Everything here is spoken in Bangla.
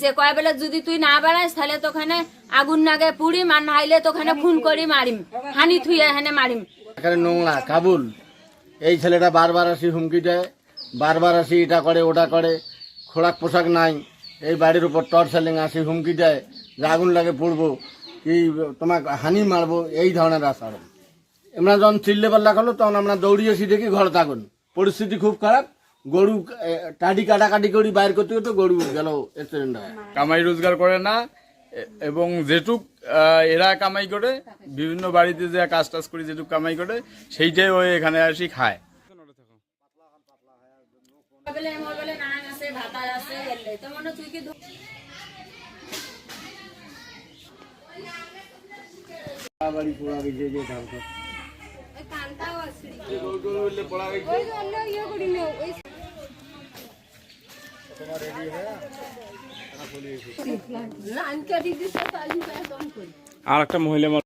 যে কয় বেলা যদি তুই না বেড়াস তাহলে তোখানে আগুন নাগে পুড়িম আর নাইলে তোখানে ফোন করি মারিম। হানি থুই এখানে মারিম। এখানে নোংরা কাবুল। এই ছেলেটা বারবার আসি হুমকি দেয় বারবার আসি এটা করে ওটা করে খোরাক পোশাক নাই। এই বাড়ির উপর টর্চ সেলিং আসি হুমকি দেয় যে আগুন লাগে পড়ব কি তোমাকে হানি মারবো এই ধরনের আশা আমরা যখন চিল্লে পাল্লা করল তখন আমরা দৌড়িয়েছি দেখি ঘরে থাকুন। পরিস্থিতি খুব খারাপ। গরু টাডি কাটাকাটি করি বাইর করতে করতে গরু গেল অ্যাক্সিডেন্ট হয়। কামাই রোজগার করে না এবং যেটুক এরা কামাই করে বিভিন্ন বাড়িতে যে কাজ টাজ করে যেটুক কামাই করে সেইটাই ওই এখানে আসি খায়। বাড়ি পোড়া গেছে যে ধান আর একটা মহিলা